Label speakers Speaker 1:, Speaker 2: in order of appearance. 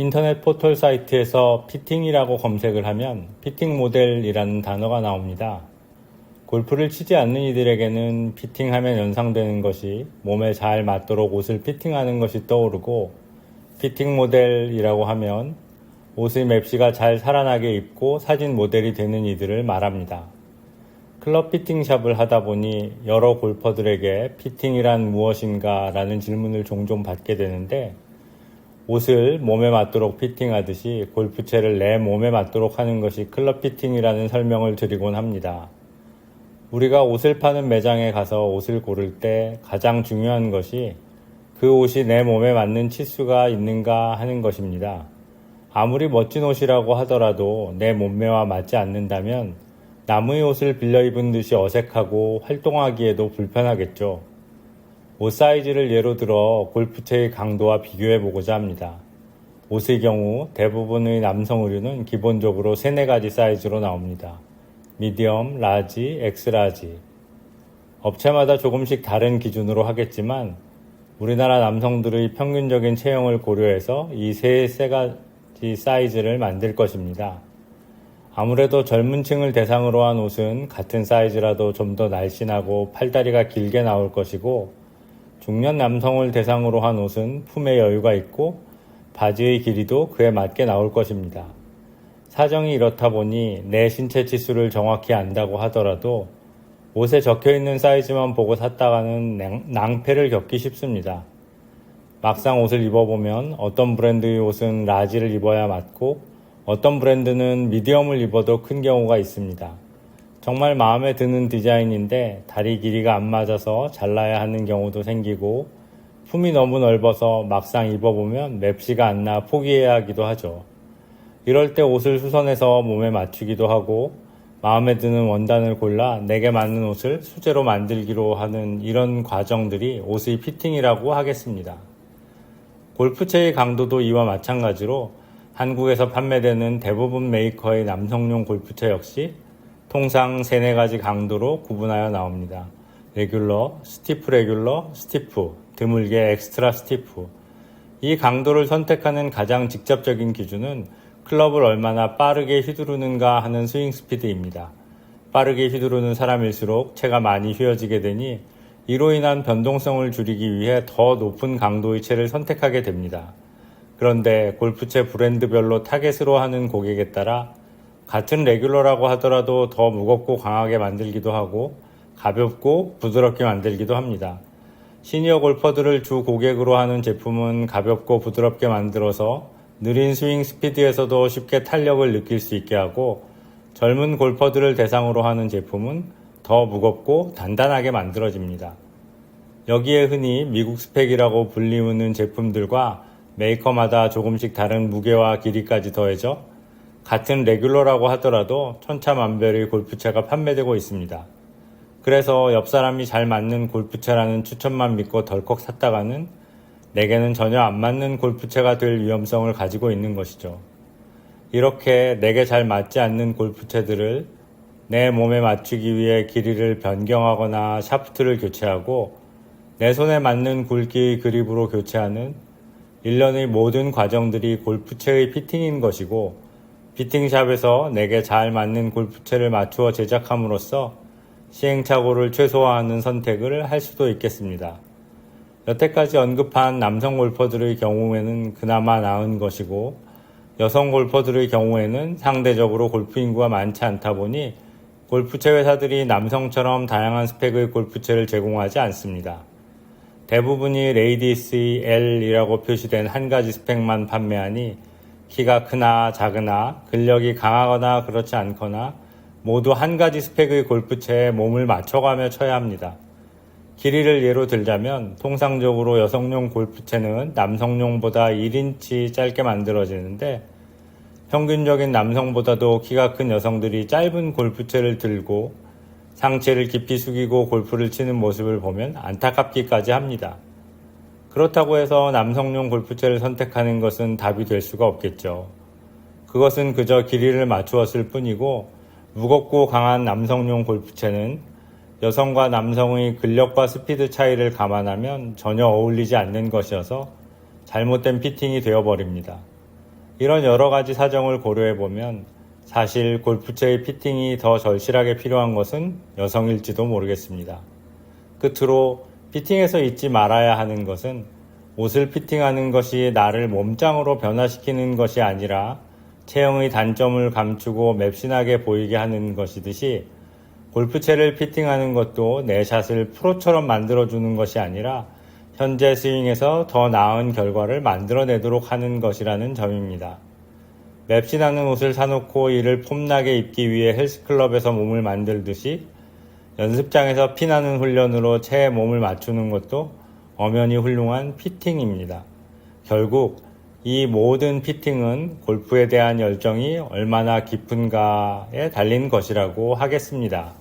Speaker 1: 인터넷 포털 사이트에서 피팅이라고 검색을 하면 피팅 모델이라는 단어가 나옵니다. 골프를 치지 않는 이들에게는 피팅하면 연상되는 것이 몸에 잘 맞도록 옷을 피팅하는 것이 떠오르고 피팅 모델이라고 하면 옷의 맵시가 잘 살아나게 입고 사진 모델이 되는 이들을 말합니다. 클럽 피팅샵을 하다 보니 여러 골퍼들에게 피팅이란 무엇인가 라는 질문을 종종 받게 되는데 옷을 몸에 맞도록 피팅하듯이 골프채를 내 몸에 맞도록 하는 것이 클럽 피팅이라는 설명을 드리곤 합니다. 우리가 옷을 파는 매장에 가서 옷을 고를 때 가장 중요한 것이 그 옷이 내 몸에 맞는 치수가 있는가 하는 것입니다. 아무리 멋진 옷이라고 하더라도 내 몸매와 맞지 않는다면 남의 옷을 빌려 입은 듯이 어색하고 활동하기에도 불편하겠죠. 옷 사이즈를 예로 들어 골프채의 강도와 비교해 보고자 합니다. 옷의 경우 대부분의 남성 의류는 기본적으로 3, 4가지 사이즈로 나옵니다. 미디엄, 라지, 엑스라지. 업체마다 조금씩 다른 기준으로 하겠지만 우리나라 남성들의 평균적인 체형을 고려해서 이세 가지 사이즈를 만들 것입니다. 아무래도 젊은 층을 대상으로 한 옷은 같은 사이즈라도 좀 더 날씬하고 팔다리가 길게 나올 것이고 중년 남성을 대상으로 한 옷은 품에 여유가 있고 바지의 길이도 그에 맞게 나올 것입니다. 사정이 이렇다 보니 내 신체 치수를 정확히 안다고 하더라도 옷에 적혀 있는 사이즈만 보고 샀다가는 낭패를 겪기 쉽습니다. 막상 옷을 입어보면 어떤 브랜드의 옷은 라지를 입어야 맞고 어떤 브랜드는 미디엄을 입어도 큰 경우가 있습니다. 정말 마음에 드는 디자인인데 다리 길이가 안 맞아서 잘라야 하는 경우도 생기고 품이 너무 넓어서 막상 입어보면 맵시가 안 나 포기해야 하기도 하죠. 이럴 때 옷을 수선해서 몸에 맞추기도 하고 마음에 드는 원단을 골라 내게 맞는 옷을 수제로 만들기로 하는 이런 과정들이 옷의 피팅이라고 하겠습니다. 골프채의 강도도 이와 마찬가지로 한국에서 판매되는 대부분 메이커의 남성용 골프채 역시 통상 3, 4가지 강도로 구분하여 나옵니다. 레귤러, 스티프 레귤러, 스티프, 드물게 엑스트라 스티프. 이 강도를 선택하는 가장 직접적인 기준은 클럽을 얼마나 빠르게 휘두르는가 하는 스윙 스피드입니다. 빠르게 휘두르는 사람일수록 채가 많이 휘어지게 되니 이로 인한 변동성을 줄이기 위해 더 높은 강도의 채를 선택하게 됩니다. 그런데 골프채 브랜드별로 타겟으로 하는 고객에 따라 같은 레귤러라고 하더라도 더 무겁고 강하게 만들기도 하고 가볍고 부드럽게 만들기도 합니다. 시니어 골퍼들을 주 고객으로 하는 제품은 가볍고 부드럽게 만들어서 느린 스윙 스피드에서도 쉽게 탄력을 느낄 수 있게 하고 젊은 골퍼들을 대상으로 하는 제품은 더 무겁고 단단하게 만들어집니다. 여기에 흔히 미국 스펙이라고 불리우는 제품들과 메이커마다 조금씩 다른 무게와 길이까지 더해져 같은 레귤러라고 하더라도 천차만별의 골프채가 판매되고 있습니다. 그래서 옆 사람이 잘 맞는 골프채라는 추천만 믿고 덜컥 샀다가는 내게는 전혀 안 맞는 골프채가 될 위험성을 가지고 있는 것이죠. 이렇게 내게 잘 맞지 않는 골프채들을 내 몸에 맞추기 위해 길이를 변경하거나 샤프트를 교체하고 내 손에 맞는 굵기의 그립으로 교체하는 일련의 모든 과정들이 골프채의 피팅인 것이고 피팅샵에서 내게 잘 맞는 골프채를 맞추어 제작함으로써 시행착오를 최소화하는 선택을 할 수도 있겠습니다. 여태까지 언급한 남성 골퍼들의 경우에는 그나마 나은 것이고 여성 골퍼들의 경우에는 상대적으로 골프 인구가 많지 않다 보니 골프채 회사들이 남성처럼 다양한 스펙의 골프채를 제공하지 않습니다. 대부분이 레이디스 L이라고 표시된 한 가지 스펙만 판매하니 키가 크나 작으나 근력이 강하거나 그렇지 않거나 모두 한 가지 스펙의 골프채에 몸을 맞춰가며 쳐야 합니다. 길이를 예로 들자면 통상적으로 여성용 골프채는 남성용보다 1인치 짧게 만들어지는데 평균적인 남성보다도 키가 큰 여성들이 짧은 골프채를 들고 상체를 깊이 숙이고 골프를 치는 모습을 보면 안타깝기까지 합니다. 그렇다고 해서 남성용 골프채를 선택하는 것은 답이 될 수가 없겠죠. 그것은 그저 길이를 맞추었을 뿐이고 무겁고 강한 남성용 골프채는 여성과 남성의 근력과 스피드 차이를 감안하면 전혀 어울리지 않는 것이어서 잘못된 피팅이 되어버립니다. 이런 여러 가지 사정을 고려해 보면 사실 골프채의 피팅이 더 절실하게 필요한 것은 여성일지도 모르겠습니다. 끝으로 피팅에서 잊지 말아야 하는 것은 옷을 피팅하는 것이 나를 몸짱으로 변화시키는 것이 아니라 체형의 단점을 감추고 맵신하게 보이게 하는 것이듯이 골프채를 피팅하는 것도 내 샷을 프로처럼 만들어주는 것이 아니라 현재 스윙에서 더 나은 결과를 만들어내도록 하는 것이라는 점입니다. 맵신하는 옷을 사놓고 이를 폼나게 입기 위해 헬스클럽에서 몸을 만들듯이 연습장에서 피나는 훈련으로 체에 몸을 맞추는 것도 엄연히 훌륭한 피팅입니다. 결국 이 모든 피팅은 골프에 대한 열정이 얼마나 깊은가에 달린 것이라고 하겠습니다.